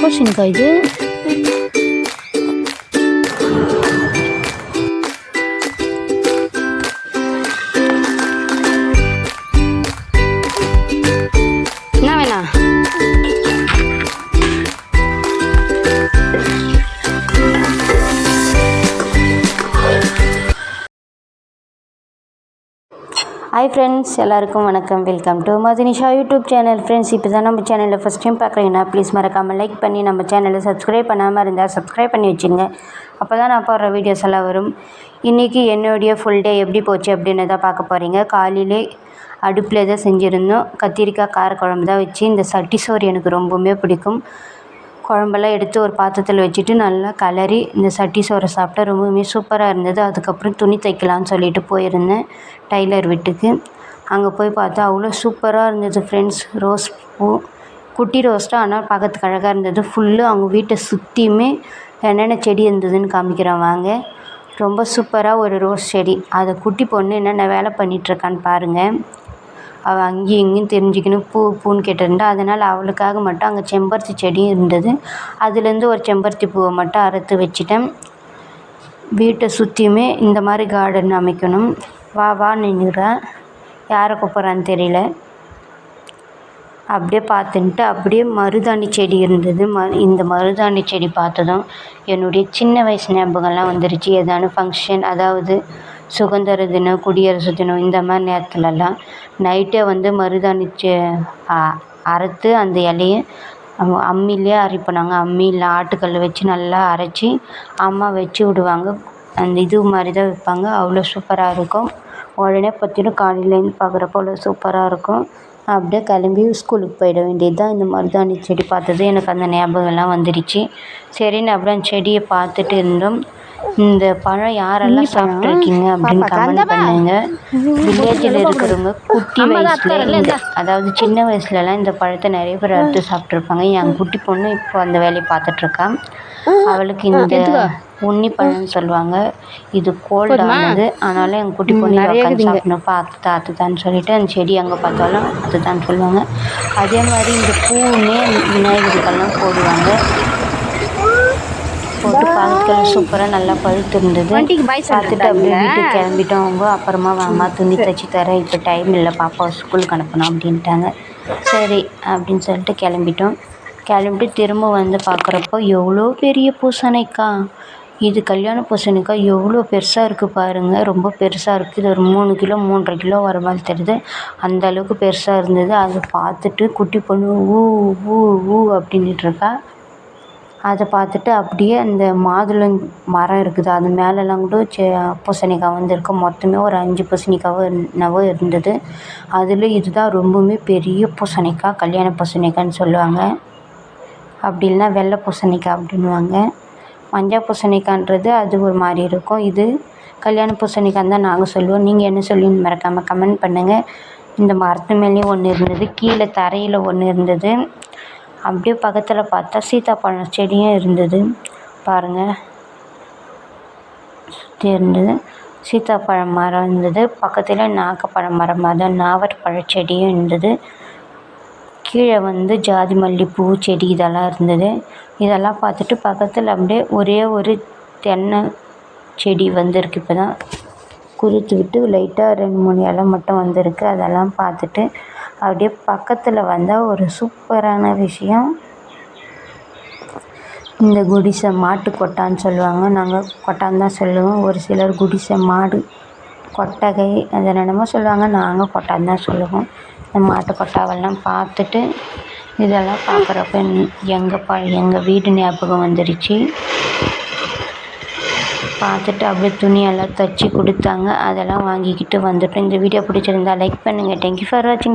பூசணிக்காய் இது hi friends எல்லாருக்கும் வணக்கம். Welcome to Madhunisha YouTube channel. Friends இப்போ தான் நம்ம சேனலில் ஃபஸ்ட் டைம் பார்க்குறீங்கன்னா ப்ளீஸ் மறக்காமல் லைக் பண்ணி நம்ம சேனலை சப்ஸ்கிரைப் பண்ணாமல் இருந்தால் சப்ஸ்கிரைப் பண்ணி வச்சுங்க அப்போ தான் நான் போடுற வீடியோஸ் எல்லாம் வரும். இன்றைக்கி என்னுடைய ஃபுல் டே எப்படி போச்சு அப்படின்னு தான் பார்க்க போகிறீங்க காலையிலே அடுப்பில் தான் செஞ்சுருந்தோம். கத்திரிக்காய் காரக்குழம்பு தான் வச்சு இந்த சட்டி சோறு எனக்கு ரொம்பவுமே பிடிக்கும். குழம்பெல்லாம் எடுத்து ஒரு பாத்திரத்தில் வச்சுட்டு நல்லா கிளறி இந்த சட்டி சோறை சாப்பிட்டா ரொம்பவுமே சூப்பராக இருந்தது. அதுக்கப்புறம் துணி தைக்கலான்னு சொல்லிட்டு போயிருந்தேன் டைலர் வீட்டுக்கு. அங்கே போய் பார்த்தா அவ்வளோ சூப்பராக இருந்தது ஃப்ரெண்ட்ஸ் ரோஸ் பூ குட்டி ரோஸ்ட்டாக ஆனால் பார்க்கறதுக்கு அழகாக இருந்தது. ஃபுல்லு அவங்க வீட்டை சுற்றியுமே என்னென்ன செடி இருந்ததுன்னு காமிக்கிறேன் வாங்க. ரொம்ப சூப்பராக ஒரு ரோஸ் செடி. அதை குட்டி பொண்ணு என்னென்ன வேலை பண்ணிகிட்ருக்கான்னு பாருங்கள் அவள் அங்கேயும் இங்கேயும் தெரிஞ்சுக்கணும் பூ பூன்னு கேட்டிருந்தா. அதனால் அவளுக்காக மட்டும் அங்கே செம்பருத்தி செடியும் இருந்தது. அதுலேருந்து ஒரு செம்பருத்தி பூவை மட்டும் அறுத்து வச்சுட்டேன். வீட்டை சுற்றியுமே இந்த மாதிரி கார்டன் அமைக்கணும். வா வா நின்றுறா யாரை கூப்பிட்றான்னு தெரியல. அப்படியே பார்த்துன்ட்டு அப்படியே மருதாணி செடி இருந்தது. ம இந்த மருதாணி செடி பார்த்ததும் என்னுடைய சின்ன வயசு ஞாபகம்லாம் வந்துருச்சு. எதான ஃபங்க்ஷன் அதாவது சுதந்திர தினம் குடியரசு தினம் இந்த மாதிரி நேரத்துலலாம் நைட்டே வந்து மருதாணி செ அறுத்து அந்த இலைய அம்மிலேயே அரைப்போம் அம்மி இல்லை ஆட்டுக்கல் வச்சு நல்லா அரைச்சி அம்மா வச்சு விடுவாங்க. அந்த இது மாதிரி தான் வைப்பாங்க. அவ்வளோ சூப்பராக இருக்கும். உடனே பார்த்தீங்கன்னா காலையிலேருந்து பார்க்குறப்போ அவ்வளோ சூப்பராக இருக்கும். அப்படியே கிளம்பி ஸ்கூலுக்கு போயிட வேண்டியது தான் இந்த மருதாணி செடி பார்த்தது எனக்கு அந்த ஞாபகம்லாம் வந்துடுச்சு சரின்னு அப்படியே அந்த செடியை பார்த்துட்டு இருந்தோம். இந்த பழம் யாரெல்லாம் சாப்பிட்ருக்கீங்க அப்படின்னு கமெண்ட் பண்ணுங்க. வில்லேஜில் இருக்கிறவங்க குட்டி வயசுல இந்த அதாவது சின்ன வயசுலலாம் இந்த பழத்தை நிறைய பேர் அறுத்து சாப்பிட்ருப்பாங்க என் குட்டி பொண்ணு இப்போ அந்த வேலையை பார்த்துட்ருக்கா. அவளுக்கு இந்த உன்னி பழம்னு சொல்லுவாங்க. இது கோல்ட் ஆனது. அதனால எங்கள் குட்டி பொண்ணு உட்காந்து சாப்பிடணும்ப்பா அதுதான் அதுதான்னு சொல்லிட்டு அந்த செடி அங்கே பார்த்தாலும் அதுதான் சொல்லுவாங்க. அதே மாதிரி இந்த பூவுமே விநாயகருக்கெல்லாம் போடுவாங்க. போட்டு பார்க்கல சூப்பராக நல்லா பழுத்து இருந்தது. பார்த்துட்டு அப்படியே வீட்டுக்கு கிளம்பிட்டோம். அவங்க அப்புறமா வாமா துணி தைச்சி தரேன். இப்போ டைம் இல்லை. பாப்பா ஸ்கூலுக்கு அனுப்பணும் அப்படின்ட்டாங்க. சரி அப்படின்னு சொல்லிட்டு கிளம்பிட்டோம். கிளம்பிட்டு திரும்ப வந்து பார்க்குறப்போ எவ்வளோ பெரிய பூசணிக்காய் இது கல்யாண பூசணிக்காய் எவ்வளோ பெருசாக இருக்குது பாருங்கள் ரொம்ப பெருசாக இருக்குது இது ஒரு மூணு கிலோ மூன்றரை கிலோ வர மாதிரி தெரியுது. அந்த அளவுக்கு பெருசாக இருந்தது. அதை பார்த்துட்டு குட்டி பொண்ணு ஊ ஊ ஊ அப்படின்னுட்ருக்கா அதை பார்த்துட்டு அப்படியே அந்த மாதுளம் மரம் இருக்குது. அது மேலெலாம் கூட செ பூசணிக்காய் வந்திருக்கு. மொத்தமே ஒரு அஞ்சு பூசணிக்காவோ என்னவோ இருந்தது. அதில் இதுதான் ரொம்பவுமே பெரிய பூசணிக்காய் கல்யாண பூசணிக்காய்ன்னு சொல்லுவாங்க. அப்படி இல்லைன்னா வெள்ளை பூசணிக்காய் அப்படின்னுவாங்க. மஞ்சள் பூசணிக்காய்ன்றது அது ஒரு மாதிரி இருக்கும். இது கல்யாண பூசணிக்காய்ன்னு தான் நாங்கள் சொல்லுவோம். நீங்கள் என்ன சொல்லுவீங்கன்னு மறக்காமல் கமெண்ட் பண்ணுங்கள் இந்த மரத்து மேலேயும் ஒன்று இருந்தது. கீழே தரையில் ஒன்று இருந்தது. அப்படியே பக்கத்தில் பார்த்தா சீத்தாப்பழம் செடியும் இருந்தது. பாருங்கள் சுற்றி இருந்தது. சீத்தாப்பழம் மரம் இருந்தது. பக்கத்தில் நாகப்பழம் மரம் அதான் நாவற்பழ செடியும் இருந்தது. கீழே வந்து ஜாதி மல்லி பூ செடி இதெல்லாம் இருந்தது. இதெல்லாம் பார்த்துட்டு பக்கத்தில் அப்படியே ஒரே ஒரு தென்னை செடி வந்திருக்கு இப்போ தான் குருத்து விட்டு லைட்டாக ரெண்டு மூணு இலை மட்டும் வந்திருக்கு. அதெல்லாம் பார்த்துட்டு அப்படியே பக்கத்தில் வந்தால் ஒரு சூப்பரான விஷயம். இந்த குடிசை மாட்டு கொட்டான்னு சொல்லுவாங்க. நாங்கள் கொட்டான் தான் சொல்லுவோம். ஒரு சிலர் குடிசை மாடு கொட்டகை அது என்னென்னமோ சொல்லுவாங்க. நாங்கள் கொட்டான் தான் சொல்லுவோம். இந்த மாட்டு கொட்டாவெல்லாம் பார்த்துட்டு இதெல்லாம் பார்க்குறப்ப எங்கள் ப எங்கள் வீடு ஞாபகம் வந்துடுச்சு பார்த்துட்டு அப்படியே துணியெல்லாம் தைச்சி கொடுத்தாங்க. அதெல்லாம் வாங்கிக்கிட்டு வந்துட்டோம். இந்த வீடியோ பிடிச்சிருந்தா லைக் பண்ணுங்கள் தேங்க்யூ ஃபார் வாட்சிங்